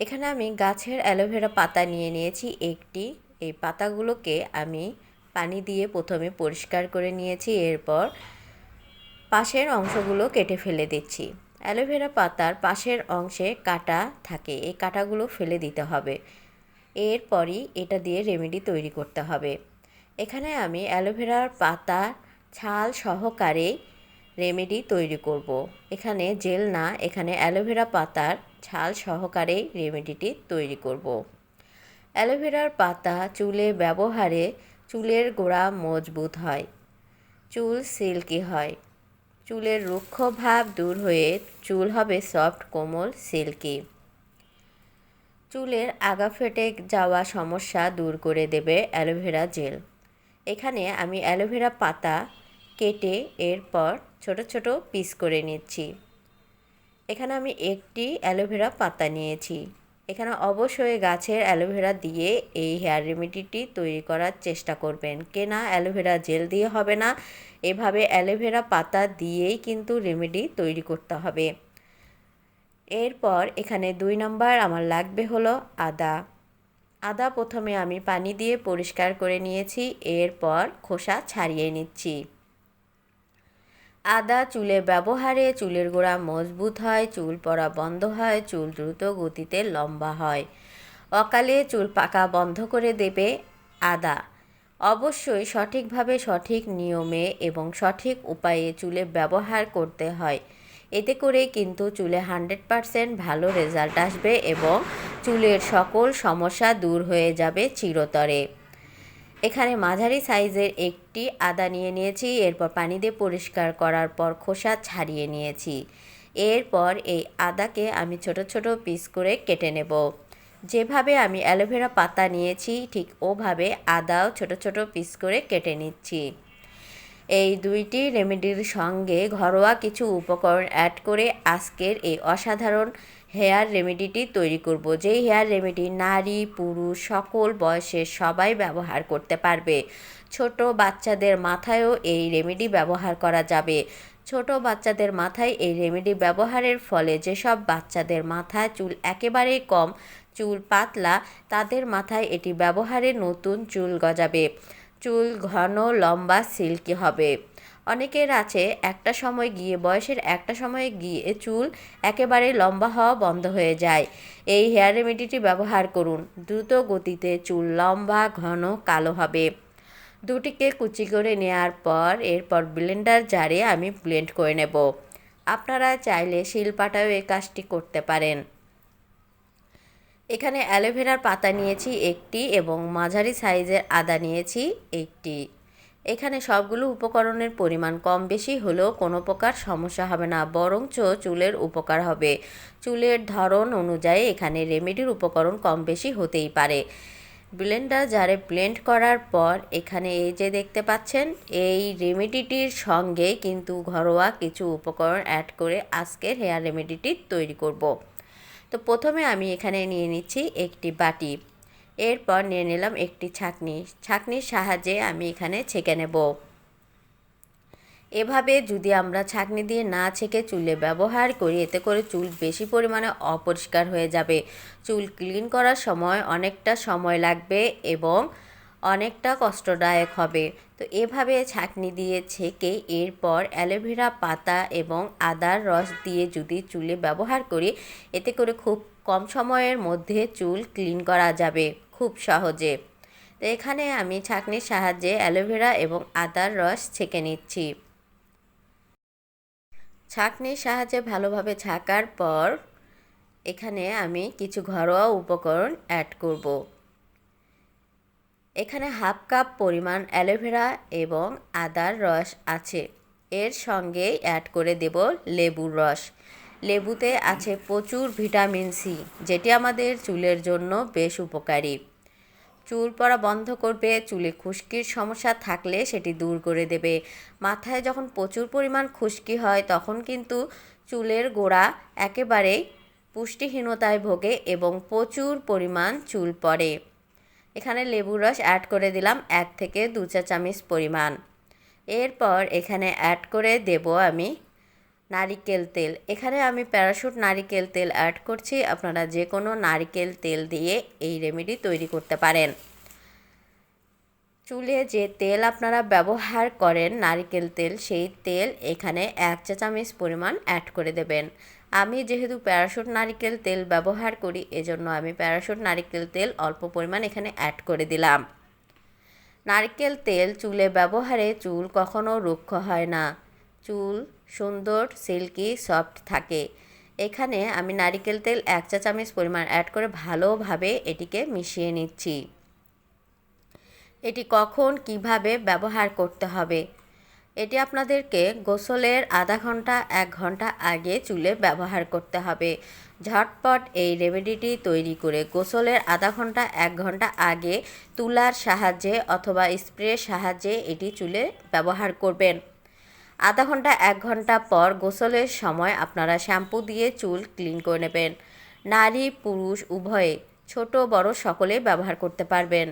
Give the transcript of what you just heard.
এখানে আমি গাছের অ্যালোভেরা পাতা নিয়ে নিয়েছি একটি। এই পাতাগুলোকে আমি পানি দিয়ে প্রথমে পরিষ্কার করে নিয়েছি, এরপর পাশের অংশগুলো কেটে ফেলে দিচ্ছি। অ্যালোভেরা পাতার পাশের অংশে কাটা থাকে, এই কাটাগুলো ফেলে দিতে হবে। এরপরই এটা দিয়ে রেমেডি তৈরি করতে হবে। এখানে আমি অ্যালোভেরার পাতা ছাল সহকারে রেমেডি তৈরি করব। এখানে জেল না, এখানে অ্যালোভেরা পাতার ছাল সহকারে রেমেডিটি তৈরি করব। অ্যালোভেরার পাতা চুলে ব্যবহারে চুলের গোড়া মজবুত হয়, চুল সিল্কি হয়। চুলের রুক্ষ ভাব দূর হয়ে চুল হবে সফট, কোমল, সিল্কি। চুলের আগা ফেটে যাওয়া সমস্যা দূর করে দেবে অ্যালোভেরা জেল। এখানে আমি অ্যালোভেরা পাতা কেটে এরপর ছোট ছোট পিস করে নিচ্ছি। এখানে আমি একটি অ্যালোভেরা পাতা নিয়েছি। এখানে অবশ্যই গাছের অ্যালোভেরা দিয়ে এই হেয়ার রেমেডিটি তৈরি করার চেষ্টা করবেন। কেনা অ্যালোভেরা জেল দিয়ে হবে না, এভাবে অ্যালোভেরা পাতা দিয়েই কিন্তু রেমেডি তৈরি করতে হবে। এরপর এখানে দুই নম্বর আমার লাগবে হলো আদা। আদা প্রথমে আমি পানি দিয়ে পরিষ্কার করে নিয়েছি, এরপর খোসা ছাড়িয়ে নিচ্ছি। আদা চুলে ব্যবহারে চুলের গোড়া মজবুত হয়, চুল পড়া বন্ধ হয়, চুল দ্রুত গতিতে লম্বা হয়। অকালে চুল পাকা বন্ধ করে দেবে আদা। অবশ্যই সঠিকভাবে সঠিক নিয়মে এবং সঠিক উপায়ে চুলে ব্যবহার করতে হয়। এতে করে কিন্তু চুলে হান্ড্রেড পারসেন্ট ভালো রেজাল্ট আসবে এবং চুলের সকল সমস্যা দূর হয়ে যাবে চিরতরে। এখানে মাঝারি সাইজের একটি আদা নিয়ে নিয়েছি, এরপর পানি দিয়ে পরিষ্কার করার পর খোসা ছাড়িয়ে নিয়েছি। এরপর এই আদাকে আমি ছোট ছোট পিস করে কেটে নেব। যেভাবে আমি অ্যালোভেরা পাতা নিয়েছি, ঠিক ওভাবে আদাও ছোট ছোট পিস করে কেটে নিচ্ছি। এই দুইটি রেমেডির সঙ্গে ঘরোয়া কিছু উপকরণ অ্যাড করে আজকের এই অসাধারণ হেয়ার রেমেডিটি তৈরি করব। যেই হেয়ার রেমেডি নারী, পুরুষ, সকল বয়সের সবাই ব্যবহার করতে পারবে। ছোট বাচ্চাদের মাথায়ও এই রেমেডি ব্যবহার করা যাবে। ছোট বাচ্চাদের মাথায় এই রেমেডি ব্যবহারের ফলে যেসব বাচ্চাদের মাথায় চুল একেবারেই কম, চুল পাতলা, তাদের মাথায় এটি ব্যবহারে নতুন চুল গজাবে। চুল ঘন, লম্বা, সিল্কি হবে। অনেকের আছে একটা সময় গিয়ে, বয়সের একটা সময়ে গিয়ে চুল একেবারে লম্বা হওয়া বন্ধ হয়ে যায়। এই হেয়ার রেমেডিটি ব্যবহার করুন। দ্রুত গতিতে চুল লম্বা, ঘন, কালো হবে। দুটিকে কুচি করে নেওয়ার পর, এরপর ব্লেন্ডার জারে আমি ব্লেন্ড করে নেব। আপনারা চাইলে শিলপাটাও এই কাজটি করতে পারেন। এখানে অ্যালোভেরার পাতা নিয়েছি একটি এবং মাঝারি সাইজের আদা নিয়েছি একটি। এখানে সবগুলো উপকরণের পরিমাণ কম বেশি হলেও কোনো প্রকার সমস্যা হবে না, বরঞ্চ চুলের উপকার হবে। চুলের ধরন অনুযায়ী এখানে রেমেডির উপকরণ কম বেশি হতেই পারে। ব্লেন্ডার জারে ব্লেন্ড করার পর এখানে এই যে দেখতে পাচ্ছেন, এই রেমেডিটির সঙ্গে কিন্তু ঘরোয়া কিছু উপকরণ অ্যাড করে আজকের হেয়ার রেমেডিটি তৈরি করব। তো প্রথমে আমি এখানে নিয়ে নিচ্ছি একটি বাটি। এরপর নিয়ে নিলাম একটি ছাঁকনি। ছাঁকনির সাহায্যে আমি এখানে ছেঁকে নেব। এভাবে যদি আমরা ছাঁকনি দিয়ে না ছেঁকে চুলে ব্যবহার করি, এতে করে চুল বেশি পরিমাণে অপরিষ্কার হয়ে যাবে। চুল ক্লিন করার সময় অনেকটা সময় লাগবে এবং অনেকটা কষ্টদায়ক হবে। তো এভাবে ছাঁকনি দিয়ে ছেঁকে এরপর অ্যালোভেরা পাতা এবং আদার রস দিয়ে যদি চুলে ব্যবহার করি, এতে করে খুব কম সময়ের মধ্যে চুল ক্লিন করা যাবে। খুব সহজে। তো এখানে আমি ছাঁকনির সাহায্যে অ্যালোভেরা এবং আদার রস ছেঁকে নিচ্ছি। ছাঁকনির সাহায্যে ভালোভাবে ছাকার পর এখানে আমি কিছু ঘরোয়া উপকরণ অ্যাড করব। এখানে হাফ কাপ পরিমাণ অ্যালোভেরা এবং আদার রস আছে। এর সঙ্গে অ্যাড করে দেব লেবুর রস। লেবুতে আছে প্রচুর ভিটামিন সি, যেটি আমাদের চুলের জন্য বেশ উপকারী। চুল পড়া বন্ধ করবে, চুলে খুশকির সমস্যা থাকলে সেটি দূর করে দেবে। মাথায় যখন প্রচুর পরিমাণ খুশকি হয়, তখন কিন্তু চুলের গোড়া একেবারেই পুষ্টিহীনতায় ভোগে এবং প্রচুর পরিমাণ চুল পড়ে। এখানে লেবুর রস অ্যাড করে দিলাম, এক থেকে দু চা চামচ পরিমাণ। এরপর এখানে অ্যাড করে দেব আমি নারিকেল তেল। এখানে আমি প্যারাশুট নারিকেল তেল অ্যাড করছি। আপনারা যে কোনো নারিকেল তেল দিয়ে এই রেমেডি তৈরি করতে পারেন। চুলে যে তেল আপনারা ব্যবহার করেন নারিকেল তেল, সেই তেল এখানে এক চা চামচ পরিমাণ অ্যাড করে দেবেন। আমি যেহেতু প্যারাশুট নারিকেল তেল ব্যবহার করি, এজন্য আমি প্যারাশুট নারিকেল তেল অল্প পরিমাণ এখানে অ্যাড করে দিলাম। নারকেল তেল চুলে ব্যবহারে চুল কখনো রুক্ষ হয় না। চুল সুন্দর, সিল্কি, সফট থাকে। এখানে আমি নারিকেল তেল এক চা চামচ পরিমাণ অ্যাড করে ভালোভাবে এটিকে মিশিয়ে নিচ্ছি। এটি কখন, কীভাবে ব্যবহার করতে হবে? এটি আপনাদেরকে গোসলের আধা ঘণ্টা, এক ঘণ্টা আগে চুলে ব্যবহার করতে হবে। ঝটপট এই রেমেডিটি তৈরি করে গোসলের আধা ঘণ্টা, এক ঘণ্টা আগে তুলার সাহায্যে অথবা স্প্রের সাহায্যে এটি চুলে ব্যবহার করবেন। আধা ঘণ্টা, এক ঘণ্টা পর গোসলের সময় আপনারা শ্যাম্পু দিয়ে চুল ক্লিন করে নেবেন। নারী, পুরুষ, উভয়ে ছোট, বড় সকলে ব্যবহার করতে পারবেন।